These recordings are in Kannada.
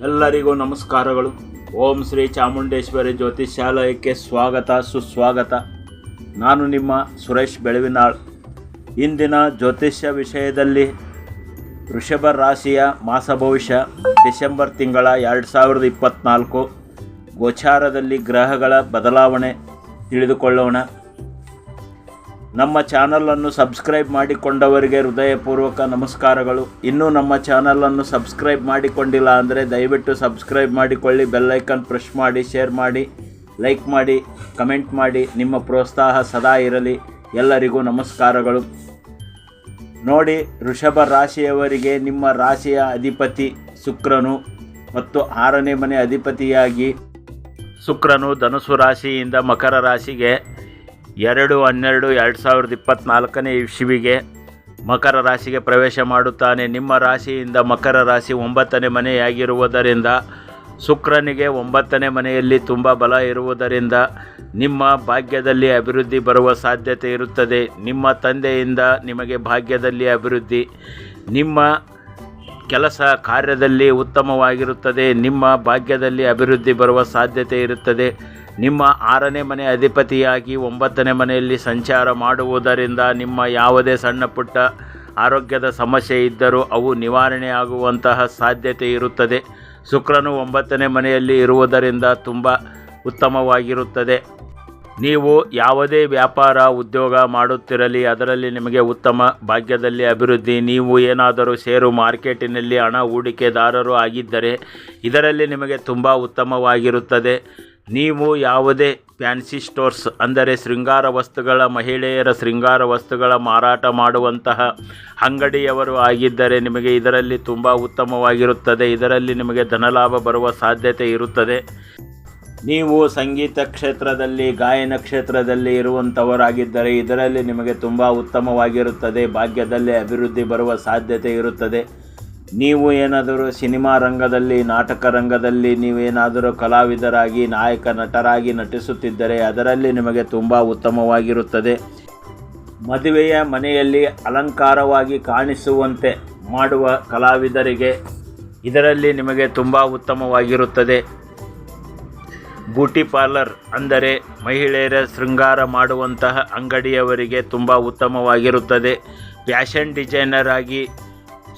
ಎಲ್ಲರಿಗೂ ನಮಸ್ಕಾರಗಳು. ಓಂ ಶ್ರೀ ಚಾಮುಂಡೇಶ್ವರಿ ಜ್ಯೋತಿಷ್ಯಾಲಯಕ್ಕೆ ಸ್ವಾಗತ, ಸುಸ್ವಾಗತ. ನಾನು ನಿಮ್ಮ ಸುರೇಶ್ ಬೆಳವಿನಾಳ್. ಇಂದಿನ ಜ್ಯೋತಿಷ್ಯ ವಿಷಯದಲ್ಲಿ ವೃಷಭ ರಾಶಿಯ ಮಾಸ ಭವಿಷ್ಯ ಡಿಸೆಂಬರ್ ತಿಂಗಳ ಎರಡು ಸಾವಿರದ ಇಪ್ಪತ್ತ್ನಾಲ್ಕು ಗೋಚಾರದಲ್ಲಿ ಗ್ರಹಗಳ ಬದಲಾವಣೆ ತಿಳಿದುಕೊಳ್ಳೋಣ. ನಮ್ಮ ಚಾನಲನ್ನು ಸಬ್ಸ್ಕ್ರೈಬ್ ಮಾಡಿಕೊಂಡವರಿಗೆ ಹೃದಯಪೂರ್ವಕ ನಮಸ್ಕಾರಗಳು. ಇನ್ನೂ ನಮ್ಮ ಚಾನಲನ್ನು ಸಬ್ಸ್ಕ್ರೈಬ್ ಮಾಡಿಕೊಂಡಿಲ್ಲ ಅಂದರೆ ದಯವಿಟ್ಟು ಸಬ್ಸ್ಕ್ರೈಬ್ ಮಾಡಿಕೊಳ್ಳಿ ಬೆಲ್ಲೈಕನ್ ಪ್ರೆಸ್ ಮಾಡಿ ಶೇರ್ ಮಾಡಿ ಲೈಕ್ ಮಾಡಿ ಕಮೆಂಟ್ ಮಾಡಿ. ನಿಮ್ಮ ಪ್ರೋತ್ಸಾಹ ಸದಾ ಇರಲಿ. ಎಲ್ಲರಿಗೂ ನಮಸ್ಕಾರಗಳು. ನೋಡಿ ಋಷಭ ರಾಶಿಯವರಿಗೆ ನಿಮ್ಮ ರಾಶಿಯ ಅಧಿಪತಿ ಶುಕ್ರನು ಮತ್ತು ಆರನೇ ಮನೆ ಅಧಿಪತಿಯಾಗಿ ಶುಕ್ರನು ಧನುಸು ರಾಶಿಯಿಂದ ಮಕರ ರಾಶಿಗೆ ಎರಡು ಹನ್ನೆರಡು ಎರಡು ಸಾವಿರದ ಇಪ್ಪತ್ತ್ನಾಲ್ಕನೇ ಶಿವಿಗೆ ಮಕರ ರಾಶಿಗೆ ಪ್ರವೇಶ ಮಾಡುತ್ತಾನೆ. ನಿಮ್ಮ ರಾಶಿಯಿಂದ ಮಕರ ರಾಶಿ ಒಂಬತ್ತನೇ ಮನೆಯಾಗಿರುವುದರಿಂದ, ಶುಕ್ರನಿಗೆ ಒಂಬತ್ತನೇ ಮನೆಯಲ್ಲಿ ತುಂಬ ಬಲ ಇರುವುದರಿಂದ ನಿಮ್ಮ ಭಾಗ್ಯದಲ್ಲಿ ಅಭಿವೃದ್ಧಿ ಬರುವ ಸಾಧ್ಯತೆ ಇರುತ್ತದೆ. ನಿಮ್ಮ ತಂದೆಯಿಂದ ನಿಮಗೆ ಭಾಗ್ಯದಲ್ಲಿ ಅಭಿವೃದ್ಧಿ, ನಿಮ್ಮ ಕೆಲಸ ಕಾರ್ಯದಲ್ಲಿ ಉತ್ತಮವಾಗಿರುತ್ತದೆ. ನಿಮ್ಮ ಭಾಗ್ಯದಲ್ಲಿ ಅಭಿವೃದ್ಧಿ ಬರುವ ಸಾಧ್ಯತೆ ಇರುತ್ತದೆ. ನಿಮ್ಮ ಆರನೇ ಮನೆ ಅಧಿಪತಿಯಾಗಿ ಒಂಬತ್ತನೇ ಮನೆಯಲ್ಲಿ ಸಂಚಾರ ಮಾಡುವುದರಿಂದ ನಿಮ್ಮ ಯಾವುದೇ ಸಣ್ಣ ಪುಟ್ಟ ಆರೋಗ್ಯದ ಸಮಸ್ಯೆ ಇದ್ದರೂ ಅವು ನಿವಾರಣೆಯಾಗುವಂತಹ ಸಾಧ್ಯತೆ ಇರುತ್ತದೆ. ಶುಕ್ರನು ಒಂಬತ್ತನೇ ಮನೆಯಲ್ಲಿ ಇರುವುದರಿಂದ ತುಂಬ ಉತ್ತಮವಾಗಿರುತ್ತದೆ. ನೀವು ಯಾವುದೇ ವ್ಯಾಪಾರ, ಉದ್ಯೋಗ ಮಾಡುತ್ತಿರಲಿ, ಅದರಲ್ಲಿ ನಿಮಗೆ ಉತ್ತಮ ಭಾಗ್ಯದಲ್ಲಿ ಅಭಿವೃದ್ಧಿ. ನೀವು ಏನಾದರೂ ಷೇರು ಮಾರ್ಕೆಟಿನಲ್ಲಿ ಹಣ ಹೂಡಿಕೆದಾರರು ಆಗಿದ್ದರೆ ಇದರಲ್ಲಿ ನಿಮಗೆ ತುಂಬ ಉತ್ತಮವಾಗಿರುತ್ತದೆ. ನೀವು ಯಾವುದೇ ಫ್ಯಾನ್ಸಿ ಸ್ಟೋರ್ಸ್, ಅಂದರೆ ಶೃಂಗಾರ ವಸ್ತುಗಳ, ಮಹಿಳೆಯರ ಶೃಂಗಾರ ವಸ್ತುಗಳ ಮಾರಾಟ ಮಾಡುವಂತಹ ಅಂಗಡಿಯವರು ಆಗಿದ್ದರೆ ನಿಮಗೆ ಇದರಲ್ಲಿ ತುಂಬ ಉತ್ತಮವಾಗಿರುತ್ತದೆ. ಇದರಲ್ಲಿ ನಿಮಗೆ ಧನಲಾಭ ಬರುವ ಸಾಧ್ಯತೆ ಇರುತ್ತದೆ. ನೀವು ಸಂಗೀತ ಕ್ಷೇತ್ರದಲ್ಲಿ, ಗಾಯನ ಕ್ಷೇತ್ರದಲ್ಲಿ ಇರುವಂಥವರಾಗಿದ್ದರೆ ಇದರಲ್ಲಿ ನಿಮಗೆ ತುಂಬ ಉತ್ತಮವಾಗಿರುತ್ತದೆ. ಭಾಗ್ಯದಲ್ಲಿ ಅಭಿವೃದ್ಧಿ ಬರುವ ಸಾಧ್ಯತೆ ಇರುತ್ತದೆ. ನೀವು ಏನಾದರೂ ಸಿನಿಮಾ ರಂಗದಲ್ಲಿ, ನಾಟಕ ರಂಗದಲ್ಲಿ ನೀವೇನಾದರೂ ಕಲಾವಿದರಾಗಿ, ನಾಯಕ ನಟರಾಗಿ ನಟಿಸುತ್ತಿದ್ದರೆ ಅದರಲ್ಲಿ ನಿಮಗೆ ತುಂಬ ಉತ್ತಮವಾಗಿರುತ್ತದೆ. ಮದುವೆಯ ಮನೆಯಲ್ಲಿ ಅಲಂಕಾರವಾಗಿ ಕಾಣಿಸುವಂತೆ ಮಾಡುವ ಕಲಾವಿದರಿಗೆ ಇದರಲ್ಲಿ ನಿಮಗೆ ತುಂಬ ಉತ್ತಮವಾಗಿರುತ್ತದೆ. ಬ್ಯೂಟಿ ಪಾರ್ಲರ್ ಅಂದರೆ ಮಹಿಳೆಯರ ಶೃಂಗಾರ ಮಾಡುವಂತಹ ಅಂಗಡಿಯವರಿಗೆ ತುಂಬ ಉತ್ತಮವಾಗಿರುತ್ತದೆ. ಫ್ಯಾಷನ್ ಡಿಸೈನರ್ ಆಗಿ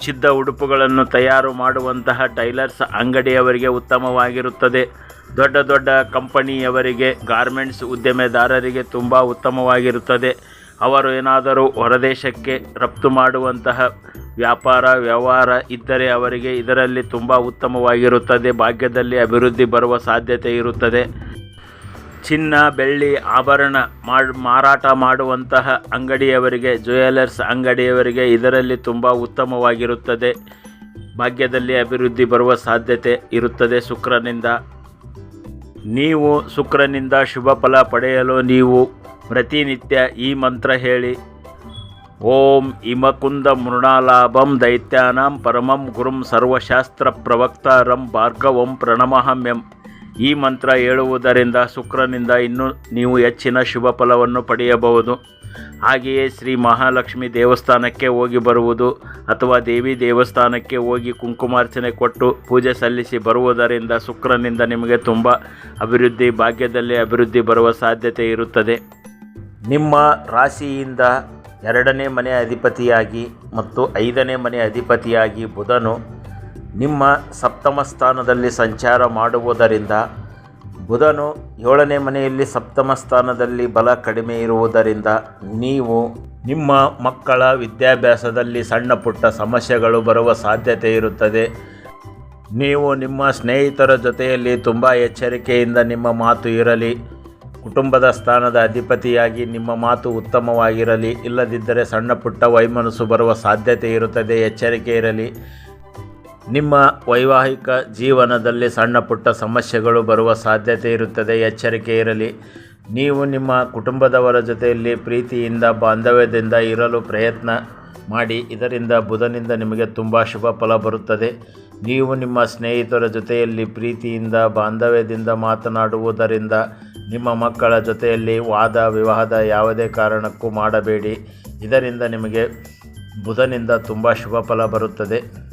ಸಿದ್ಧ ಉಡುಪುಗಳನ್ನು ತಯಾರು ಮಾಡುವಂತಹ ಟೈಲರ್ಸ್ ಅಂಗಡಿಯವರಿಗೆ ಉತ್ತಮವಾಗಿರುತ್ತದೆ. ದೊಡ್ಡ ದೊಡ್ಡ ಕಂಪನಿಯವರಿಗೆ, ಗಾರ್ಮೆಂಟ್ಸ್ ಉದ್ಯಮೆದಾರರಿಗೆ ತುಂಬ ಉತ್ತಮವಾಗಿರುತ್ತದೆ. ಅವರು ಏನಾದರೂ ಹೊರದೇಶಕ್ಕೆ ರಫ್ತು ಮಾಡುವಂತಹ ವ್ಯಾಪಾರ, ವ್ಯವಹಾರ ಇದ್ದರೆ ಅವರಿಗೆ ಇದರಲ್ಲಿ ತುಂಬ ಉತ್ತಮವಾಗಿರುತ್ತದೆ. ಭಾಗ್ಯದಲ್ಲಿ ಅಭಿವೃದ್ಧಿ ಬರುವ ಸಾಧ್ಯತೆ ಇರುತ್ತದೆ. ಚಿನ್ನ, ಬೆಳ್ಳಿ, ಆಭರಣ ಮಾರಾಟ ಮಾಡುವಂತಹ ಅಂಗಡಿಯವರಿಗೆ ಜ್ಯುವೆಲರ್ಸ್ ಅಂಗಡಿಯವರಿಗೆ ಇದರಲ್ಲಿ ತುಂಬ ಉತ್ತಮವಾಗಿರುತ್ತದೆ. ಭಾಗ್ಯದಲ್ಲಿ ಅಭಿವೃದ್ಧಿ ಬರುವ ಸಾಧ್ಯತೆ ಇರುತ್ತದೆ ಶುಕ್ರನಿಂದ. ನೀವು ಶುಕ್ರನಿಂದ ಶುಭ ಫಲ ಪಡೆಯಲು ನೀವು ಪ್ರತಿನಿತ್ಯ ಈ ಮಂತ್ರ ಹೇಳಿ. ಓಂ ಇಮಕುಂದ ಮೃಣಾಲಾಭಂ ದೈತ್ಯಾನಾಂ ಪರಮಂ ಗುರುಂ ಸರ್ವಶಾಸ್ತ್ರ ಪ್ರವಕ್ತಾರಂ ಭಾರ್ಗವಂ ಪ್ರಣಮಹಮ್ಯಂ ಈ ಮಂತ್ರ ಹೇಳುವುದರಿಂದ ಶುಕ್ರನಿಂದ ಇನ್ನೂ ನೀವು ಹೆಚ್ಚಿನ ಶುಭ ಫಲವನ್ನು ಪಡೆಯಬಹುದು. ಹಾಗೆಯೇ ಶ್ರೀ ಮಹಾಲಕ್ಷ್ಮಿ ದೇವಸ್ಥಾನಕ್ಕೆ ಹೋಗಿ ಬರುವುದು ಅಥವಾ ದೇವಿ ದೇವಸ್ಥಾನಕ್ಕೆ ಹೋಗಿ ಕುಂಕುಮಾರ್ಚನೆ ಕೊಟ್ಟು ಪೂಜೆ ಸಲ್ಲಿಸಿ ಬರುವುದರಿಂದ ಶುಕ್ರನಿಂದ ನಿಮಗೆ ತುಂಬ ಅಭಿವೃದ್ಧಿ, ಭಾಗ್ಯದಲ್ಲಿ ಅಭಿವೃದ್ಧಿ ಬರುವ ಸಾಧ್ಯತೆ ಇರುತ್ತದೆ. ನಿಮ್ಮ ರಾಶಿಯಿಂದ ಎರಡನೇ ಮನೆ ಅಧಿಪತಿಯಾಗಿ ಮತ್ತು ಐದನೇ ಮನೆ ಅಧಿಪತಿಯಾಗಿ ಬುಧನು ನಿಮ್ಮ ಸಪ್ತಮ ಸ್ಥಾನದಲ್ಲಿ ಸಂಚಾರ ಮಾಡುವುದರಿಂದ ಬುಧನು ಏಳನೇ ಮನೆಯಲ್ಲಿ ಸಪ್ತಮ ಸ್ಥಾನದಲ್ಲಿ ಬಲ ಕಡಿಮೆ ಇರುವುದರಿಂದ ನೀವು ನಿಮ್ಮ ಮಕ್ಕಳ ವಿದ್ಯಾಭ್ಯಾಸದಲ್ಲಿ ಸಣ್ಣ ಪುಟ್ಟ ಸಮಸ್ಯೆಗಳು ಬರುವ ಸಾಧ್ಯತೆ ಇರುತ್ತದೆ. ನೀವು ನಿಮ್ಮ ಸ್ನೇಹಿತರ ಜೊತೆಯಲ್ಲಿ ತುಂಬ ಎಚ್ಚರಿಕೆಯಿಂದ ನಿಮ್ಮ ಮಾತು ಇರಲಿ. ಕುಟುಂಬದ ಸ್ಥಾನದ ಅಧಿಪತಿಯಾಗಿ ನಿಮ್ಮ ಮಾತು ಉತ್ತಮವಾಗಿರಲಿ. ಇಲ್ಲದಿದ್ದರೆ ಸಣ್ಣ ಪುಟ್ಟ ವೈಮನಸ್ಸು ಬರುವ ಸಾಧ್ಯತೆ ಇರುತ್ತದೆ. ಎಚ್ಚರಿಕೆ ಇರಲಿ. ನಿಮ್ಮ ವೈವಾಹಿಕ ಜೀವನದಲ್ಲಿ ಸಣ್ಣ ಪುಟ್ಟ ಸಮಸ್ಯೆಗಳು ಬರುವ ಸಾಧ್ಯತೆ ಇರುತ್ತದೆ, ಎಚ್ಚರಿಕೆ ಇರಲಿ. ನೀವು ನಿಮ್ಮ ಕುಟುಂಬದವರ ಜೊತೆಯಲ್ಲಿ ಪ್ರೀತಿಯಿಂದ, ಬಾಂಧವ್ಯದಿಂದ ಇರಲು ಪ್ರಯತ್ನ ಮಾಡಿ, ಇದರಿಂದ ಬುಧನಿಂದ ನಿಮಗೆ ತುಂಬ ಶುಭ ಫಲ ಬರುತ್ತದೆ. ನೀವು ನಿಮ್ಮ ಸ್ನೇಹಿತರ ಜೊತೆಯಲ್ಲಿ ಪ್ರೀತಿಯಿಂದ, ಬಾಂಧವ್ಯದಿಂದ ಮಾತನಾಡುವುದರಿಂದ ನಿಮ್ಮ ಮಕ್ಕಳ ಜೊತೆಯಲ್ಲಿ ವಾದ ವಿವಾದ ಯಾವುದೇ ಕಾರಣಕ್ಕೂ ಮಾಡಬೇಡಿ. ಇದರಿಂದ ನಿಮಗೆ ಬುಧನಿಂದ ತುಂಬ ಶುಭ ಫಲ ಬರುತ್ತದೆ.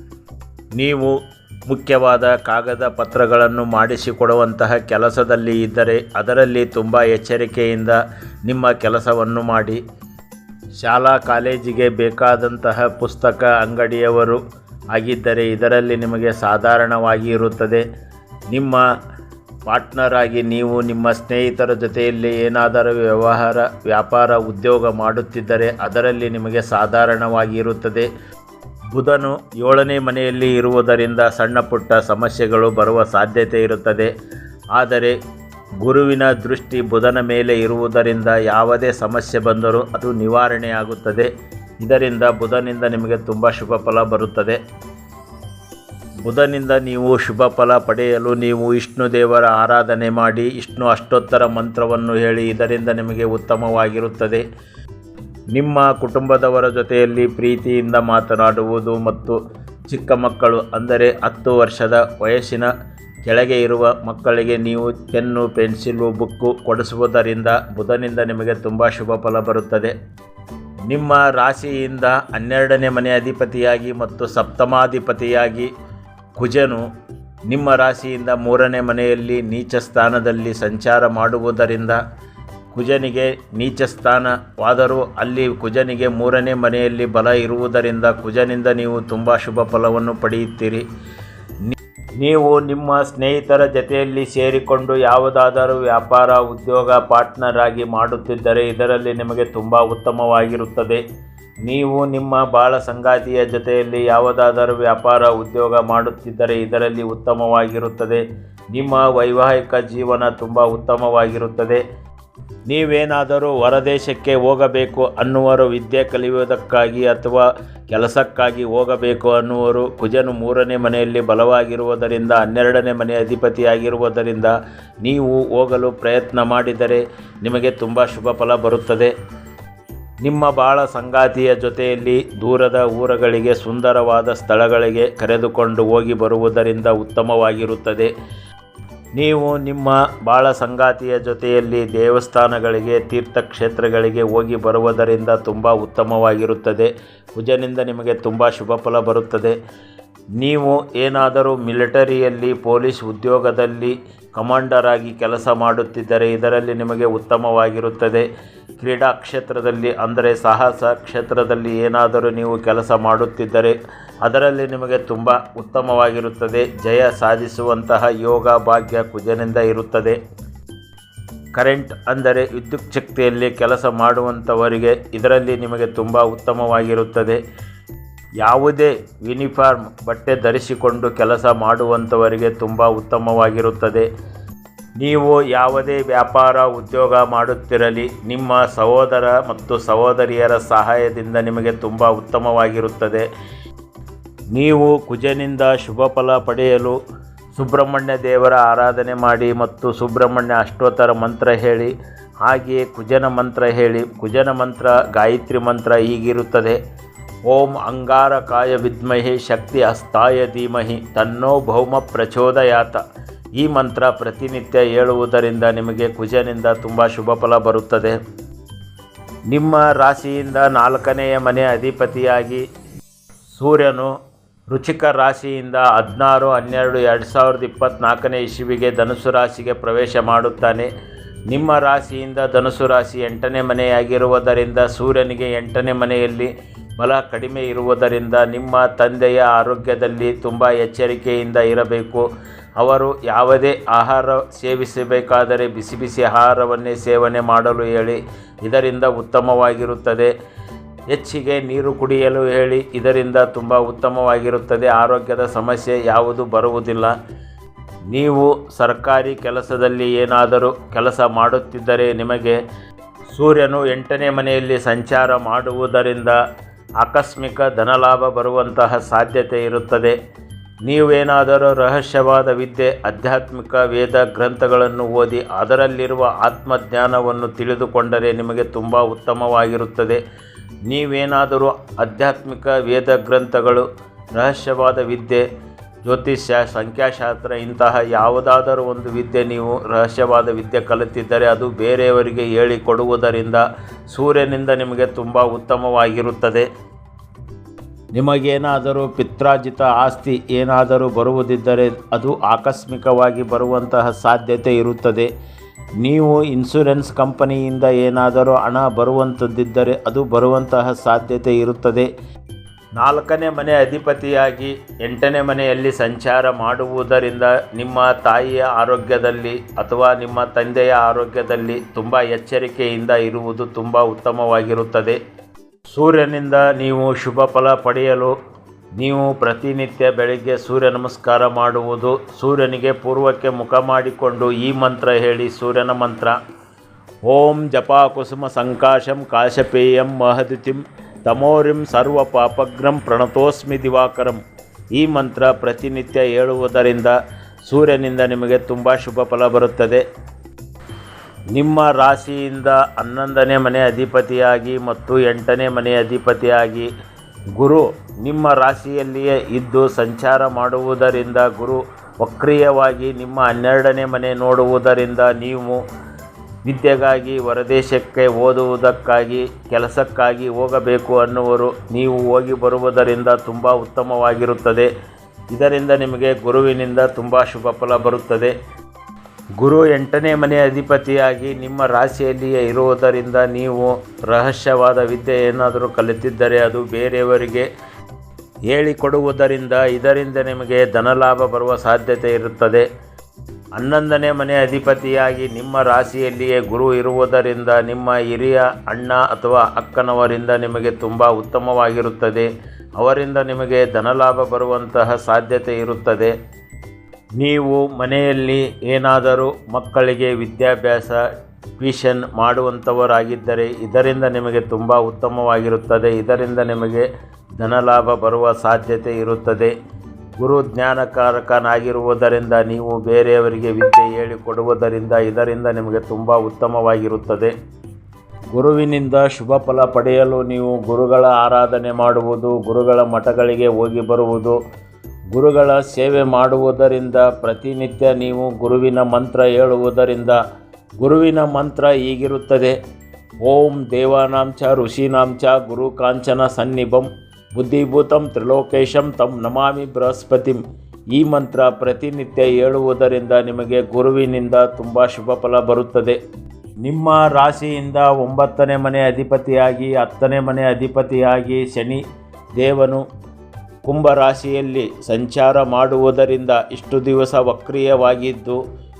ನೀವು ಮುಖ್ಯವಾದ ಕಾಗದ ಪತ್ರಗಳನ್ನು ಮಾಡಿಸಿಕೊಡುವಂತಹ ಕೆಲಸದಲ್ಲಿ ಇದ್ದರೆ ಅದರಲ್ಲಿ ತುಂಬ ಎಚ್ಚರಿಕೆಯಿಂದ ನಿಮ್ಮ ಕೆಲಸವನ್ನು ಮಾಡಿ. ಶಾಲಾ ಕಾಲೇಜಿಗೆ ಬೇಕಾದಂತಹ ಪುಸ್ತಕ ಅಂಗಡಿಯವರು ಆಗಿದ್ದರೆ ಇದರಲ್ಲಿ ನಿಮಗೆ ಸಾಧಾರಣವಾಗಿ ಇರುತ್ತದೆ. ನಿಮ್ಮ ಪಾರ್ಟ್ನರ್ ಆಗಿ ನೀವು ನಿಮ್ಮ ಸ್ನೇಹಿತರ ಜೊತೆಯಲ್ಲಿ ಏನಾದರೂ ವ್ಯವಹಾರ, ವ್ಯಾಪಾರ, ಉದ್ಯೋಗ ಮಾಡುತ್ತಿದ್ದರೆ ಅದರಲ್ಲಿ ನಿಮಗೆ ಸಾಧಾರಣವಾಗಿ ಇರುತ್ತದೆ. ಬುಧನು ಏಳನೇ ಮನೆಯಲ್ಲಿ ಇರುವುದರಿಂದ ಸಣ್ಣ ಪುಟ್ಟ ಸಮಸ್ಯೆಗಳು ಬರುವ ಸಾಧ್ಯತೆ ಇರುತ್ತದೆ. ಆದರೆ ಗುರುವಿನ ದೃಷ್ಟಿ ಬುಧನ ಮೇಲೆ ಇರುವುದರಿಂದ ಯಾವುದೇ ಸಮಸ್ಯೆ ಬಂದರೂ ಅದು ನಿವಾರಣೆಯಾಗುತ್ತದೆ. ಇದರಿಂದ ಬುಧನಿಂದ ನಿಮಗೆ ತುಂಬ ಶುಭ ಫಲ ಬರುತ್ತದೆ. ಬುಧನಿಂದ ನೀವು ಶುಭ ಫಲ ಪಡೆಯಲು ನೀವು ವಿಷ್ಣು ದೇವರ ಆರಾಧನೆ ಮಾಡಿ, ವಿಷ್ಣು ಅಷ್ಟೋತ್ತರ ಮಂತ್ರವನ್ನು ಹೇಳಿ, ಇದರಿಂದ ನಿಮಗೆ ಉತ್ತಮವಾಗಿರುತ್ತದೆ. ನಿಮ್ಮ ಕುಟುಂಬದವರ ಜೊತೆಯಲ್ಲಿ ಪ್ರೀತಿಯಿಂದ ಮಾತನಾಡುವುದು ಮತ್ತು ಚಿಕ್ಕ ಮಕ್ಕಳು ಅಂದರೆ ಹತ್ತು ವರ್ಷದ ವಯಸ್ಸಿನ ಕೆಳಗೆ ಇರುವ ಮಕ್ಕಳಿಗೆ ನೀವು ಪೆನ್ನು, ಪೆನ್ಸಿಲು, ಬುಕ್ಕು ಕೊಡಿಸುವುದರಿಂದ ಬುಧನಿಂದ ನಿಮಗೆ ತುಂಬ ಶುಭ ಫಲ ಬರುತ್ತದೆ. ನಿಮ್ಮ ರಾಶಿಯಿಂದ ಹನ್ನೆರಡನೇ ಮನೆ ಅಧಿಪತಿಯಾಗಿ ಮತ್ತು ಸಪ್ತಮಾಧಿಪತಿಯಾಗಿ ಕುಜನು ನಿಮ್ಮ ರಾಶಿಯಿಂದ ಮೂರನೇ ಮನೆಯಲ್ಲಿ ನೀಚ ಸ್ಥಾನದಲ್ಲಿ ಸಂಚಾರ ಮಾಡುವುದರಿಂದ ಕುಜನಿಗೆ ನೀಚ ಸ್ಥಾನವಾದರೂ ಅಲ್ಲಿ ಕುಜನಿಗೆ ಮೂರನೇ ಮನೆಯಲ್ಲಿ ಬಲ ಇರುವುದರಿಂದ ಕುಜನಿಂದ ನೀವು ತುಂಬ ಶುಭ ಫಲವನ್ನು ಪಡೆಯುತ್ತೀರಿ. ನೀವು ನಿಮ್ಮ ಸ್ನೇಹಿತರ ಜೊತೆಯಲ್ಲಿ ಸೇರಿಕೊಂಡು ಯಾವುದಾದರೂ ವ್ಯಾಪಾರ, ಉದ್ಯೋಗ, ಪಾರ್ಟ್ನರ್ ಆಗಿ ಮಾಡುತ್ತಿದ್ದರೆ ಇದರಲ್ಲಿ ನಿಮಗೆ ತುಂಬ ಉತ್ತಮವಾಗಿರುತ್ತದೆ. ನೀವು ನಿಮ್ಮ ಬಾಳ ಸಂಗಾತಿಯ ಜೊತೆಯಲ್ಲಿ ಯಾವುದಾದರೂ ವ್ಯಾಪಾರ, ಉದ್ಯೋಗ ಮಾಡುತ್ತಿದ್ದರೆ ಇದರಲ್ಲಿ ಉತ್ತಮವಾಗಿರುತ್ತದೆ. ನಿಮ್ಮ ವೈವಾಹಿಕ ಜೀವನ ತುಂಬ ಉತ್ತಮವಾಗಿರುತ್ತದೆ. ನೀವೇನಾದರೂ ಹೊರದೇಶಕ್ಕೆ ಹೋಗಬೇಕು ಅನ್ನುವರು ವಿದ್ಯೆ ಕಲಿಯುವುದಕ್ಕಾಗಿ ಅಥವಾ ಕೆಲಸಕ್ಕಾಗಿ ಹೋಗಬೇಕು ಅನ್ನುವರು ಕುಜನು ಮೂರನೇ ಮನೆಯಲ್ಲಿ ಬಲವಾಗಿರುವುದರಿಂದ, ಹನ್ನೆರಡನೇ ಮನೆ ಅಧಿಪತಿಯಾಗಿರುವುದರಿಂದ ನೀವು ಹೋಗಲು ಪ್ರಯತ್ನ ಮಾಡಿದರೆ ನಿಮಗೆ ತುಂಬ ಶುಭ ಫಲ ಬರುತ್ತದೆ. ನಿಮ್ಮ ಬಾಳ ಸಂಗಾತಿಯ ಜೊತೆಯಲ್ಲಿ ದೂರದ ಊರುಗಳಿಗೆ ಸುಂದರವಾದ ಸ್ಥಳಗಳಿಗೆ ಕರೆದುಕೊಂಡು ಹೋಗಿ ಬರುವುದರಿಂದ ಉತ್ತಮವಾಗಿರುತ್ತದೆ. ನೀವು ನಿಮ್ಮ ಬಾಳ ಸಂಗಾತಿಯ ಜೊತೆಯಲ್ಲಿ ದೇವಸ್ಥಾನಗಳಿಗೆ, ತೀರ್ಥಕ್ಷೇತ್ರಗಳಿಗೆ ಹೋಗಿ ಬರುವುದರಿಂದ ತುಂಬ ಉತ್ತಮವಾಗಿರುತ್ತದೆ. ಕುಜನಿಂದ ನಿಮಗೆ ತುಂಬ ಶುಭ ಫಲ ಬರುತ್ತದೆ. ನೀವು ಏನಾದರೂ ಮಿಲಿಟರಿಯಲ್ಲಿ, ಪೊಲೀಸ್ ಉದ್ಯೋಗದಲ್ಲಿ ಕಮಾಂಡರ್ ಆಗಿ ಕೆಲಸ ಮಾಡುತ್ತಿದ್ದರೆ ಇದರಲ್ಲಿ ನಿಮಗೆ ಉತ್ತಮವಾಗಿರುತ್ತದೆ. ಕ್ರೀಡಾ ಕ್ಷೇತ್ರದಲ್ಲಿ ಅಂದರೆ ಸಾಹಸ ಕ್ಷೇತ್ರದಲ್ಲಿ ಏನಾದರೂ ನೀವು ಕೆಲಸ ಮಾಡುತ್ತಿದ್ದರೆ ಅದರಲ್ಲಿ ನಿಮಗೆ ತುಂಬ ಉತ್ತಮವಾಗಿರುತ್ತದೆ. ಜಯ ಸಾಧಿಸುವಂತಹ ಯೋಗ ಭಾಗ್ಯ ಕುಜನಿಂದ ಇರುತ್ತದೆ. ಕರೆಂಟ್ ಅಂದರೆ ವಿದ್ಯುಚ್ಛಕ್ತಿಯಲ್ಲಿ ಕೆಲಸ ಮಾಡುವಂಥವರಿಗೆ ಇದರಲ್ಲಿ ನಿಮಗೆ ತುಂಬ ಉತ್ತಮವಾಗಿರುತ್ತದೆ. ಯಾವುದೇ ಯೂನಿಫಾರ್ಮ್ ಬಟ್ಟೆ ಧರಿಸಿಕೊಂಡು ಕೆಲಸ ಮಾಡುವಂಥವರಿಗೆ ತುಂಬ ಉತ್ತಮವಾಗಿರುತ್ತದೆ. ನೀವು ಯಾವುದೇ ವ್ಯಾಪಾರ, ಉದ್ಯೋಗ ಮಾಡುತ್ತಿರಲಿ, ನಿಮ್ಮ ಸಹೋದರ ಮತ್ತು ಸಹೋದರಿಯರ ಸಹಾಯದಿಂದ ನಿಮಗೆ ತುಂಬ ಉತ್ತಮವಾಗಿರುತ್ತದೆ. ನೀವು ಕುಜನಿಂದ ಶುಭ ಫಲ ಪಡೆಯಲು ಸುಬ್ರಹ್ಮಣ್ಯ ದೇವರ ಆರಾಧನೆ ಮಾಡಿ ಮತ್ತು ಸುಬ್ರಹ್ಮಣ್ಯ ಅಷ್ಟೋತ್ತರ ಮಂತ್ರ ಹೇಳಿ, ಹಾಗೆಯೇ ಕುಜನ ಮಂತ್ರ ಹೇಳಿ, ಕುಜನ ಮಂತ್ರ, ಗಾಯತ್ರಿ ಮಂತ್ರ ಹೀಗಿರುತ್ತದೆ. ಓಂ ಅಂಗಾರಕಾಯ ವಿದ್ಮಹೆ ಶಕ್ತಿ ಹಸ್ತಾಯ ಧೀಮಹಿ ತನ್ನೋ ಭೌಮ ಪ್ರಚೋದಯಾತ. ಈ ಮಂತ್ರ ಪ್ರತಿನಿತ್ಯ ಹೇಳುವುದರಿಂದ ನಿಮಗೆ ಕುಜನಿಂದ ತುಂಬ ಶುಭ ಫಲ ಬರುತ್ತದೆ. ನಿಮ್ಮ ರಾಶಿಯಿಂದ ನಾಲ್ಕನೆಯ ಮನೆ ಅಧಿಪತಿಯಾಗಿ ಸೂರ್ಯನು ರುಚಿಕ ರಾಶಿಯಿಂದ ಹದಿನಾರು, ಹನ್ನೆರಡು, ಎರಡು ಸಾವಿರದ ಇಪ್ಪತ್ತ್ನಾಲ್ಕನೇ ಇಸುವಿಗೆ ಧನುಸು ರಾಶಿಗೆ ಪ್ರವೇಶ ಮಾಡುತ್ತಾನೆ. ನಿಮ್ಮ ರಾಶಿಯಿಂದ ಧನುಸು ರಾಶಿ ಎಂಟನೇ ಮನೆಯಾಗಿರುವುದರಿಂದ ಸೂರ್ಯನಿಗೆ ಎಂಟನೇ ಮನೆಯಲ್ಲಿ ಬಲ ಕಡಿಮೆ ಇರುವುದರಿಂದ ನಿಮ್ಮ ತಂದೆಯ ಆರೋಗ್ಯದಲ್ಲಿ ತುಂಬ ಎಚ್ಚರಿಕೆಯಿಂದ ಇರಬೇಕು. ಅವರು ಯಾವುದೇ ಆಹಾರ ಸೇವಿಸಬೇಕಾದರೆ ಬಿಸಿ ಬಿಸಿ ಆಹಾರವನ್ನೇ ಸೇವನೆ ಮಾಡಲು ಹೇಳಿ. ಇದರಿಂದ ಉತ್ತಮವಾಗಿರುತ್ತದೆ. ಹೆಚ್ಚಿಗೆ ನೀರು ಕುಡಿಯಲು ಹೇಳಿ. ಇದರಿಂದ ತುಂಬ ಉತ್ತಮವಾಗಿರುತ್ತದೆ. ಆರೋಗ್ಯದ ಸಮಸ್ಯೆ ಯಾವುದು ಬರುವುದಿಲ್ಲ. ನೀವು ಸರ್ಕಾರಿ ಕೆಲಸದಲ್ಲಿ ಏನಾದರೂ ಕೆಲಸ ಮಾಡುತ್ತಿದ್ದರೆ ನಿಮಗೆ ಸೂರ್ಯನು ಎಂಟನೇ ಮನೆಯಲ್ಲಿ ಸಂಚಾರ ಮಾಡುವುದರಿಂದ ಆಕಸ್ಮಿಕ ಧನಲಾಭ ಬರುವಂತಹ ಸಾಧ್ಯತೆ ಇರುತ್ತದೆ. ನೀವೇನಾದರೂ ರಹಸ್ಯವಾದ ವಿದ್ಯೆ, ಆಧ್ಯಾತ್ಮಿಕ ವೇದ ಗ್ರಂಥಗಳನ್ನು ಓದಿ ಅದರಲ್ಲಿರುವ ಆತ್ಮಜ್ಞಾನವನ್ನು ತಿಳಿದುಕೊಂಡರೆ ನಿಮಗೆ ತುಂಬ ಉತ್ತಮವಾಗಿರುತ್ತದೆ. ನೀವೇನಾದರೂ ಆಧ್ಯಾತ್ಮಿಕ ವೇದ ಗ್ರಂಥಗಳು, ರಹಸ್ಯವಾದ ವಿದ್ಯೆ ಜ್ಯೋತಿಷ್ಯ, ಸಂಖ್ಯಾಶಾಸ್ತ್ರ, ಇಂತಹ ಯಾವುದಾದರೂ ಒಂದು ವಿದ್ಯೆ ನೀವು ರಹಸ್ಯವಾದ ವಿದ್ಯೆ ಕಲಿತಿದ್ದರೆ ಅದು ಬೇರೆಯವರಿಗೆ ಹೇಳಿಕೊಡುವುದರಿಂದ ಸೂರ್ಯನಿಂದ ನಿಮಗೆ ತುಂಬ ಉತ್ತಮವಾಗಿರುತ್ತದೆ. ನಿಮಗೇನಾದರೂ ಪಿತ್ರಾಜಿತ ಆಸ್ತಿ ಏನಾದರೂ ಬರುವುದಿದ್ದರೆ ಅದು ಆಕಸ್ಮಿಕವಾಗಿ ಬರುವಂತಹ ಸಾಧ್ಯತೆ ಇರುತ್ತದೆ. ನೀವು ಇನ್ಶೂರೆನ್ಸ್ ಕಂಪನಿಯಿಂದ ಏನಾದರೂ ಹಣ ಬರುವಂಥದ್ದಿದ್ದರೆ ಅದು ಬರುವಂತಹ ಸಾಧ್ಯತೆ ಇರುತ್ತದೆ. ನಾಲ್ಕನೇ ಮನೆ ಅಧಿಪತಿಯಾಗಿ ಎಂಟನೇ ಮನೆಯಲ್ಲಿ ಸಂಚಾರ ಮಾಡುವುದರಿಂದ ನಿಮ್ಮ ತಾಯಿಯ ಆರೋಗ್ಯದಲ್ಲಿ ಅಥವಾ ನಿಮ್ಮ ತಂದೆಯ ಆರೋಗ್ಯದಲ್ಲಿ ತುಂಬ ಎಚ್ಚರಿಕೆಯಿಂದ ಇರುವುದು ತುಂಬ ಉತ್ತಮವಾಗಿರುತ್ತದೆ. ಸೂರ್ಯನಿಂದ ನೀವು ಶುಭ ಫಲ ಪಡೆಯಲು ನೀವು ಪ್ರತಿನಿತ್ಯ ಬೆಳಿಗ್ಗೆ ಸೂರ್ಯ ನಮಸ್ಕಾರ ಮಾಡುವುದು, ಸೂರ್ಯನಿಗೆ ಪೂರ್ವಕ್ಕೆ ಮುಖ ಮಾಡಿಕೊಂಡು ಈ ಮಂತ್ರ ಹೇಳಿ ಸೂರ್ಯನ ಮಂತ್ರ. ಓಂ ಜಪಾ ಕುಸುಮ ಸಂಕಾಶಂ ಕಾಶಪೇಯಂ ಮಹದಿತಿಂ. ತಮೋರಿಂ ಸರ್ವ ಪಾಪಗ್ರಂ ಪ್ರಣತೋಸ್ಮಿ ದಿವಾಕರಂ. ಈ ಮಂತ್ರ ಪ್ರತಿನಿತ್ಯ ಹೇಳುವುದರಿಂದ ಸೂರ್ಯನಿಂದ ನಿಮಗೆ ತುಂಬ ಶುಭ ಫಲ ಬರುತ್ತದೆ. ನಿಮ್ಮ ರಾಶಿಯಿಂದ ಹನ್ನೊಂದನೇ ಮನೆ ಅಧಿಪತಿಯಾಗಿ ಮತ್ತು ಎಂಟನೇ ಮನೆ ಅಧಿಪತಿಯಾಗಿ ಗುರು ನಿಮ್ಮ ರಾಶಿಯಲ್ಲಿಯೇ ಇದ್ದು ಸಂಚಾರ ಮಾಡುವುದರಿಂದ ಗುರು ವಕ್ರೀಯವಾಗಿ ನಿಮ್ಮ ಹನ್ನೆರಡನೇ ಮನೆ ನೋಡುವುದರಿಂದ ನೀವು ವಿದ್ಯೆಗಾಗಿ ಹೊರದೇಶಕ್ಕೆ ಓದುವುದಕ್ಕಾಗಿ, ಕೆಲಸಕ್ಕಾಗಿ ಹೋಗಬೇಕು ಅನ್ನುವರು ನೀವು ಹೋಗಿ ಬರುವುದರಿಂದ ತುಂಬ ಉತ್ತಮವಾಗಿರುತ್ತದೆ. ಇದರಿಂದ ನಿಮಗೆ ಗುರುವಿನಿಂದ ತುಂಬ ಶುಭ ಫಲ ಬರುತ್ತದೆ. ಗುರು ಎಂಟನೇ ಮನೆ ಅಧಿಪತಿಯಾಗಿ ನಿಮ್ಮ ರಾಶಿಯಲ್ಲಿಯೇ ಇರುವುದರಿಂದ ನೀವು ರಹಸ್ಯವಾದ ವಿದ್ಯೆ ಏನಾದರೂ ಕಲಿತಿದ್ದರೆ ಅದು ಬೇರೆಯವರಿಗೆ ಹೇಳಿಕೊಡುವುದರಿಂದ ಇದರಿಂದ ನಿಮಗೆ ಧನಲಾಭ ಬರುವ ಸಾಧ್ಯತೆ ಇರುತ್ತದೆ. ಹನ್ನೊಂದನೇ ಮನೆ ಅಧಿಪತಿಯಾಗಿ ನಿಮ್ಮ ರಾಶಿಯಲ್ಲಿಯೇ ಗುರು ಇರುವುದರಿಂದ ನಿಮ್ಮ ಹಿರಿಯ ಅಣ್ಣ ಅಥವಾ ಅಕ್ಕನವರಿಂದ ನಿಮಗೆ ತುಂಬ ಉತ್ತಮವಾಗಿರುತ್ತದೆ. ಅವರಿಂದ ನಿಮಗೆ ಧನಲಾಭ ಬರುವಂತಹ ಸಾಧ್ಯತೆ ಇರುತ್ತದೆ. ನೀವು ಮನೆಯಲ್ಲಿ ಏನಾದರೂ ಮಕ್ಕಳಿಗೆ ವಿದ್ಯಾಭ್ಯಾಸ, ಟ್ಯೂಷನ್ ಮಾಡುವಂಥವರಾಗಿದ್ದರೆ ಇದರಿಂದ ನಿಮಗೆ ತುಂಬ ಉತ್ತಮವಾಗಿರುತ್ತದೆ. ಇದರಿಂದ ನಿಮಗೆ ಧನಲಾಭ ಬರುವ ಸಾಧ್ಯತೆ ಇರುತ್ತದೆ. ಗುರು ಜ್ಞಾನಕಾರಕನಾಗಿರುವುದರಿಂದ ನೀವು ಬೇರೆಯವರಿಗೆ ವಿದ್ಯೆ ಹೇಳಿಕೊಡುವುದರಿಂದ ಇದರಿಂದ ನಿಮಗೆ ತುಂಬ ಉತ್ತಮವಾಗಿರುತ್ತದೆ. ಗುರುವಿನಿಂದ ಶುಭ ಫಲ ಪಡೆಯಲು ನೀವು ಗುರುಗಳ ಆರಾಧನೆ ಮಾಡುವುದು, ಗುರುಗಳ ಮಠಗಳಿಗೆ ಹೋಗಿ ಬರುವುದು, ಗುರುಗಳ ಸೇವೆ ಮಾಡುವುದರಿಂದ ಪ್ರತಿನಿತ್ಯ ನೀವು ಗುರುವಿನ ಮಂತ್ರ ಹೇಳುವುದರಿಂದ ಗುರುವಿನ ಮಂತ್ರ ಹೀಗಿರುತ್ತದೆ. ಓಂ ದೇವಾನಾಂಚ, ಋಷಿನಾಂಚ, ಗುರು ಕಾಂಚನ ಸನ್ನಿಭಂ. ಬುದ್ಧಿಭೂತಂ ತ್ರಿಲೋಕೇಶಂ ತಂ ನಮಾಮಿ ಬೃಹಸ್ಪತಿಂ. ಈ ಮಂತ್ರ ಪ್ರತಿನಿತ್ಯ ಹೇಳುವುದರಿಂದ ನಿಮಗೆ ಗುರುವಿನಿಂದ ತುಂಬ ಶುಭ ಫಲ ಬರುತ್ತದೆ. ನಿಮ್ಮ ರಾಶಿಯಿಂದ ಒಂಬತ್ತನೇ ಮನೆ ಅಧಿಪತಿಯಾಗಿ, ಹತ್ತನೇ ಮನೆ ಅಧಿಪತಿಯಾಗಿ ಶನಿ, ದೇವನು ಕುಂಭರಾಶಿಯಲ್ಲಿ ಸಂಚಾರ ಮಾಡುವುದರಿಂದ ಇಷ್ಟು ದಿವಸ ವಕ್ರಿಯವಾಗಿದ್ದು,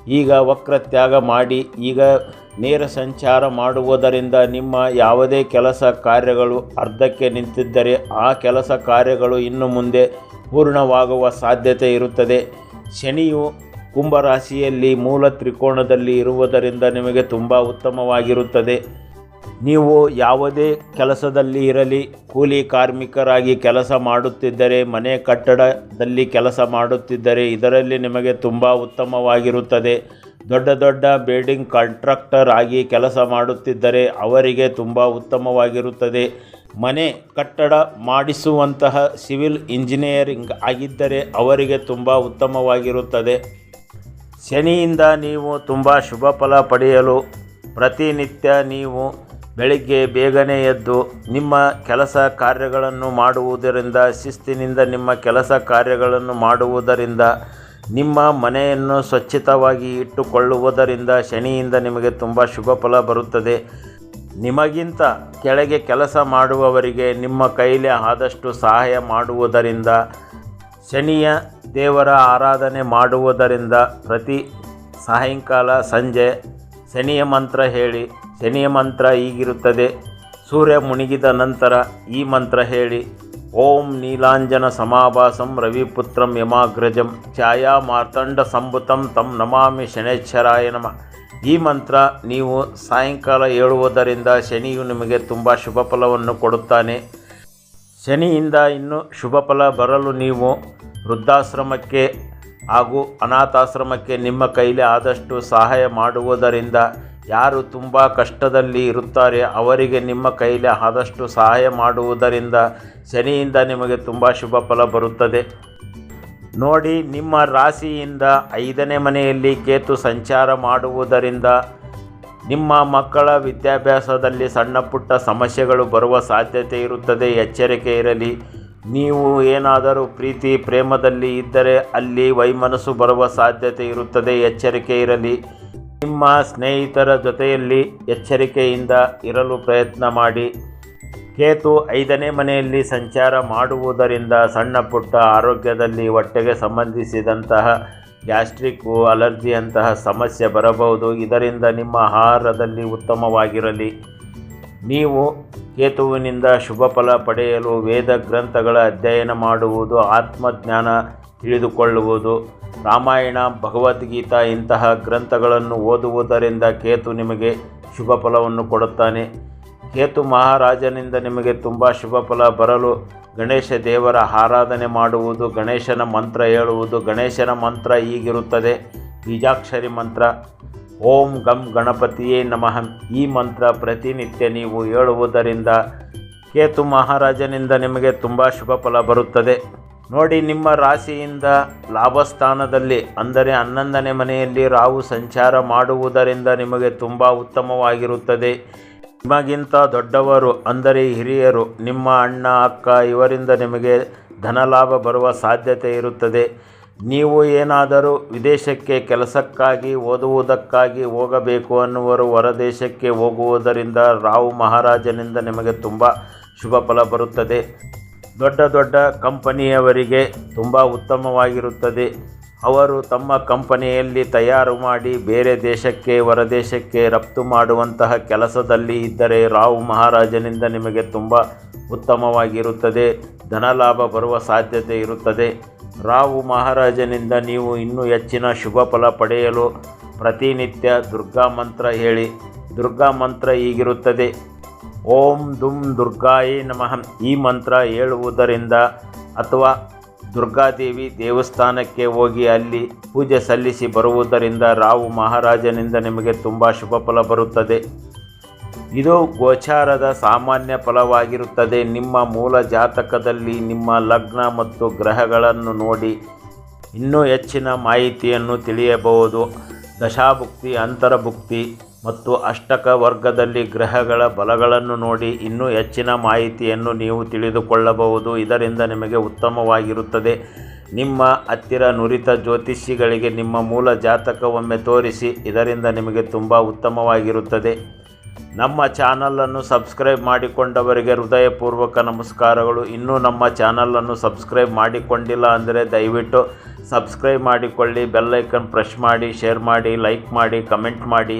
ಈಗ ವಕ್ರತ್ಯಾಗ ಮಾಡಿ, ಈಗ ನೇರ ಸಂಚಾರ ಮಾಡುವುದರಿಂದ ನಿಮ್ಮ ಯಾವುದೇ ಕೆಲಸ ಕಾರ್ಯಗಳು ಅರ್ಧಕ್ಕೆ ನಿಂತಿದ್ದರೆ ಆ ಕೆಲಸ ಕಾರ್ಯಗಳು ಇನ್ನು ಮುಂದೆ ಪೂರ್ಣವಾಗುವ ಸಾಧ್ಯತೆ ಇರುತ್ತದೆ. ಶನಿಯು ಕುಂಭರಾಶಿಯಲ್ಲಿ ಮೂಲ ತ್ರಿಕೋಣದಲ್ಲಿ ಇರುವುದರಿಂದ ನಿಮಗೆ ತುಂಬ ಉತ್ತಮವಾಗಿರುತ್ತದೆ. ನೀವು ಯಾವುದೇ ಕೆಲಸದಲ್ಲಿ ಇರಲಿ, ಕೂಲಿ ಕಾರ್ಮಿಕರಾಗಿ ಕೆಲಸ ಮಾಡುತ್ತಿದ್ದರೆ, ಮನೆ ಕಟ್ಟಡದಲ್ಲಿ ಕೆಲಸ ಮಾಡುತ್ತಿದ್ದರೆ ಇದರಲ್ಲಿ ನಿಮಗೆ ತುಂಬ ಉತ್ತಮವಾಗಿರುತ್ತದೆ. ದೊಡ್ಡ ದೊಡ್ಡ ಬಿಲ್ಡಿಂಗ್ ಕಾಂಟ್ರಾಕ್ಟರ್ ಆಗಿ ಕೆಲಸ ಮಾಡುತ್ತಿದ್ದರೆ ಅವರಿಗೆ ತುಂಬ ಉತ್ತಮವಾಗಿರುತ್ತದೆ. ಮನೆ ಕಟ್ಟಡ ಮಾಡಿಸುವಂತಹ ಸಿವಿಲ್ ಇಂಜಿನಿಯರಿಂಗ್ ಆಗಿದ್ದರೆ ಅವರಿಗೆ ತುಂಬ ಉತ್ತಮವಾಗಿರುತ್ತದೆ. ಶನಿಯಿಂದ ನೀವು ತುಂಬ ಶುಭ ಫಲ ಪಡೆಯಲು ಪ್ರತಿನಿತ್ಯ ನೀವು ಬೆಳಿಗ್ಗೆ ಬೇಗನೆ ಎದ್ದು ನಿಮ್ಮ ಕೆಲಸ ಕಾರ್ಯಗಳನ್ನು ಮಾಡುವುದರಿಂದ, ಶಿಸ್ತಿನಿಂದ ನಿಮ್ಮ ಕೆಲಸ ಕಾರ್ಯಗಳನ್ನು ಮಾಡುವುದರಿಂದ ನಿಮ್ಮ ಮನೆಯನ್ನು ಸ್ವಚ್ಛತವಾಗಿ ಇಟ್ಟುಕೊಳ್ಳುವುದರಿಂದ ಶನಿಯಿಂದ ನಿಮಗೆ ತುಂಬ ಶುಭ ಫಲ ಬರುತ್ತದೆ. ನಿಮಗಿಂತ ಕೆಳಗೆ ಕೆಲಸ ಮಾಡುವವರಿಗೆ ನಿಮ್ಮ ಕೈಲಿ ಆದಷ್ಟು ಸಹಾಯ ಮಾಡುವುದರಿಂದ, ಶನಿಯ ದೇವರ ಆರಾಧನೆ ಮಾಡುವುದರಿಂದ ಪ್ರತಿ ಸಾಯಂಕಾಲ ಸಂಜೆ ಶನಿಯ ಮಂತ್ರ ಹೇಳಿ, ಶನಿಯ ಮಂತ್ರ ಹೀಗಿರುತ್ತದೆ. ಸೂರ್ಯ ಮುಣಿಗಿದ ನಂತರ ಈ ಮಂತ್ರ ಹೇಳಿ ಓಂ ನೀಲಾಂಜನ ಸಮಾಭಾಸಂ ರವಿಪುತ್ರಂ ಯಮಾಗ್ರಜಂ ಛಾಯಾ ಮಾರ್ತಂಡ ಸಂಭುತಂ ತಂ ನಮಾಮಿ ಶನೇಶ್ವರಾಯ ನಮ. ಈ ಮಂತ್ರ ನೀವು ಸಾಯಂಕಾಲ ಹೇಳುವುದರಿಂದ ಶನಿಯು ನಿಮಗೆ ತುಂಬ ಶುಭ ಫಲವನ್ನು ಕೊಡುತ್ತಾನೆ. ಶನಿಯಿಂದ ಇನ್ನು ಶುಭ ಫಲ ಬರಲು ನೀವು ವೃದ್ಧಾಶ್ರಮಕ್ಕೆ ಹಾಗೂ ಅನಾಥಾಶ್ರಮಕ್ಕೆ ನಿಮ್ಮ ಕೈಲಿ ಆದಷ್ಟು ಸಹಾಯ ಮಾಡುವುದರಿಂದ ಯಾರು ತುಂಬ ಕಷ್ಟದಲ್ಲಿ ಇರುತ್ತಾರೆ, ಅವರಿಗೆ ನಿಮ್ಮ ಕೈಲಿ ಆದಷ್ಟು ಸಹಾಯ ಮಾಡುವುದರಿಂದ ಶನಿಯಿಂದ ನಿಮಗೆ ತುಂಬ ಶುಭ ಫಲ ಬರುತ್ತದೆ. ನೋಡಿ, ನಿಮ್ಮ ರಾಶಿಯಿಂದ ಐದನೇ ಮನೆಯಲ್ಲಿ ಕೇತು ಸಂಚಾರ ಮಾಡುವುದರಿಂದ ನಿಮ್ಮ ಮಕ್ಕಳ ವಿದ್ಯಾಭ್ಯಾಸದಲ್ಲಿ ಸಣ್ಣ ಪುಟ್ಟ ಸಮಸ್ಯೆಗಳು ಬರುವ ಸಾಧ್ಯತೆ ಇರುತ್ತದೆ. ಎಚ್ಚರಿಕೆ ಇರಲಿ. ನೀವು ಏನಾದರೂ ಪ್ರೀತಿ, ಪ್ರೇಮದಲ್ಲಿ ಇದ್ದರೆ ಅಲ್ಲಿ ವೈಮನಸ್ಸು ಬರುವ ಸಾಧ್ಯತೆ ಇರುತ್ತದೆ. ಎಚ್ಚರಿಕೆ ಇರಲಿ. ನಿಮ್ಮ ಸ್ನೇಹಿತರ ಜೊತೆಯಲ್ಲಿ ಎಚ್ಚರಿಕೆಯಿಂದ ಇರಲು ಪ್ರಯತ್ನ ಮಾಡಿ. ಕೇತು ಐದನೇ ಮನೆಯಲ್ಲಿ ಸಂಚಾರ ಮಾಡುವುದರಿಂದ ಸಣ್ಣ ಪುಟ್ಟ ಆರೋಗ್ಯದಲ್ಲಿ ಹೊಟ್ಟೆಗೆ ಸಂಬಂಧಿಸಿದಂತಹ ಗ್ಯಾಸ್ಟ್ರಿಕ್ಕು ಅಲರ್ಜಿಯಂತಹ ಸಮಸ್ಯೆ ಬರಬಹುದು. ಇದರಿಂದ ನಿಮ್ಮ ಆಹಾರದಲ್ಲಿ ಉತ್ತಮವಾಗಿರಲಿ. ನೀವು ಕೇತುವಿನಿಂದ ಶುಭ ಫಲ ಪಡೆಯಲು ವೇದ ಗ್ರಂಥಗಳ ಅಧ್ಯಯನ ಮಾಡುವುದು, ಆತ್ಮಜ್ಞಾನ ತಿಳಿದುಕೊಳ್ಳುವುದು. ರಾಮಾಯಣ, ಭಗವದ್ಗೀತಾ ಇಂತಹ ಗ್ರಂಥಗಳನ್ನು ಓದುವುದರಿಂದ ಕೇತು ನಿಮಗೆ ಶುಭ ಫಲವನ್ನು ಕೊಡುತ್ತಾನೆ. ಕೇತು ಮಹಾರಾಜನಿಂದ ನಿಮಗೆ ತುಂಬ ಶುಭ ಫಲ ಬರಲು ಗಣೇಶ ದೇವರ ಆರಾಧನೆ ಮಾಡುವುದು, ಗಣೇಶನ ಮಂತ್ರ ಹೇಳುವುದು, ಗಣೇಶನ ಮಂತ್ರ ಹೀಗಿರುತ್ತದೆ. ಬೀಜಾಕ್ಷರಿ ಮಂತ್ರ, ಓಂ ಗಂ ಗಣಪತಿಯೇ ನಮಃ. ಈ ಮಂತ್ರ ಪ್ರತಿನಿತ್ಯ ನೀವು ಹೇಳುವುದರಿಂದ ಕೇತು ಮಹಾರಾಜನಿಂದ ನಿಮಗೆ ತುಂಬ ಶುಭ ಫಲ ಬರುತ್ತದೆ. ನೋಡಿ, ನಿಮ್ಮ ರಾಶಿಯಿಂದ ಲಾಭಸ್ಥಾನದಲ್ಲಿ, ಅಂದರೆ ಹನ್ನೊಂದನೇ ಮನೆಯಲ್ಲಿ ರಾಹು ಸಂಚಾರ ಮಾಡುವುದರಿಂದ ನಿಮಗೆ ತುಂಬ ಉತ್ತಮವಾಗಿರುತ್ತದೆ. ನಿಮಗಿಂತ ದೊಡ್ಡವರು, ಅಂದರೆ ಹಿರಿಯರು, ನಿಮ್ಮ ಅಣ್ಣ, ಅಕ್ಕ, ಇವರಿಂದ ನಿಮಗೆ ಧನಲಾಭ ಬರುವ ಸಾಧ್ಯತೆ ಇರುತ್ತದೆ. ನೀವು ಏನಾದರೂ ವಿದೇಶಕ್ಕೆ ಕೆಲಸಕ್ಕಾಗಿ, ಓದುವುದಕ್ಕಾಗಿ ಹೋಗಬೇಕು ಅನ್ನುವರು ಹೊರದೇಶಕ್ಕೆ ಹೋಗುವುದರಿಂದ ರಾವು ಮಹಾರಾಜನಿಂದ ನಿಮಗೆ ತುಂಬ ಶುಭ ಫಲ ಬರುತ್ತದೆ. ದೊಡ್ಡ ದೊಡ್ಡ ಕಂಪನಿಯವರಿಗೆ ತುಂಬ ಉತ್ತಮವಾಗಿರುತ್ತದೆ. ಅವರು ತಮ್ಮ ಕಂಪನಿಯಲ್ಲಿ ತಯಾರು ಮಾಡಿ ಬೇರೆ ದೇಶಕ್ಕೆ, ಹೊರದೇಶಕ್ಕೆ ರಫ್ತು ಮಾಡುವಂತಹ ಕೆಲಸದಲ್ಲಿ ಇದ್ದರೆ ರಾವು ಮಹಾರಾಜನಿಂದ ನಿಮಗೆ ತುಂಬ ಉತ್ತಮವಾಗಿರುತ್ತದೆ. ಧನಲಾಭ ಬರುವ ಸಾಧ್ಯತೆ ಇರುತ್ತದೆ. ರಾವು ಮಹಾರಾಜನಿಂದ ನೀವು ಇನ್ನೂ ಹೆಚ್ಚಿನ ಶುಭ ಫಲ ಪಡೆಯಲು ಪ್ರತಿನಿತ್ಯ ದುರ್ಗಾ ಮಂತ್ರ ಹೇಳಿ. ದುರ್ಗಾ ಮಂತ್ರ ಹೀಗಿರುತ್ತದೆ. ಓಂ ದುಂ ದುರ್ಗಾಯಿ ನಮಃ. ಈ ಮಂತ್ರ ಹೇಳುವುದರಿಂದ ಅಥವಾ ದುರ್ಗಾದೇವಿ ದೇವಸ್ಥಾನಕ್ಕೆ ಹೋಗಿ ಅಲ್ಲಿ ಪೂಜೆ ಸಲ್ಲಿಸಿ ಬರುವುದರಿಂದ ರಾವು ಮಹಾರಾಜನಿಂದ ನಿಮಗೆ ತುಂಬ ಶುಭ ಫಲ ಬರುತ್ತದೆ. ಇದು ಗೋಚಾರದ ಸಾಮಾನ್ಯ ಫಲವಾಗಿರುತ್ತದೆ. ನಿಮ್ಮ ಮೂಲ ಜಾತಕದಲ್ಲಿ ನಿಮ್ಮ ಲಗ್ನ ಮತ್ತು ಗ್ರಹಗಳನ್ನು ನೋಡಿ ಇನ್ನೂ ಹೆಚ್ಚಿನ ಮಾಹಿತಿಯನ್ನು ತಿಳಿಯಬಹುದು. ದಶಾಭುಕ್ತಿ, ಅಂತರಭುಕ್ತಿ ಮತ್ತು ಅಷ್ಟಕ ವರ್ಗದಲ್ಲಿ ಗ್ರಹಗಳ ಬಲಗಳನ್ನು ನೋಡಿ ಇನ್ನೂ ಹೆಚ್ಚಿನ ಮಾಹಿತಿಯನ್ನು ನೀವು ತಿಳಿದುಕೊಳ್ಳಬಹುದು. ಇದರಿಂದ ನಿಮಗೆ ಉತ್ತಮವಾಗಿರುತ್ತದೆ. ನಿಮ್ಮ ಹತ್ತಿರ ನುರಿತ ಜ್ಯೋತಿಷಿಗಳಿಗೆ ನಿಮ್ಮ ಮೂಲ ಜಾತಕ ತೋರಿಸಿ, ಇದರಿಂದ ನಿಮಗೆ ತುಂಬ ಉತ್ತಮವಾಗಿರುತ್ತದೆ. ನಮ್ಮ ಚಾನಲನ್ನು ಸಬ್ಸ್ಕ್ರೈಬ್ ಮಾಡಿಕೊಂಡವರಿಗೆ ಹೃದಯಪೂರ್ವಕ ನಮಸ್ಕಾರಗಳು. ಇನ್ನೂ ನಮ್ಮ ಚಾನಲನ್ನು ಸಬ್ಸ್ಕ್ರೈಬ್ ಮಾಡಿಕೊಂಡಿಲ್ಲ ಅಂದರೆ ದಯವಿಟ್ಟು ಸಬ್ಸ್ಕ್ರೈಬ್ ಮಾಡಿಕೊಳ್ಳಿ ಬೆಲ್ಲೈಕನ್ ಪ್ರೆಸ್ ಮಾಡಿ, ಶೇರ್ ಮಾಡಿ, ಲೈಕ್ ಮಾಡಿ, ಕಮೆಂಟ್ ಮಾಡಿ.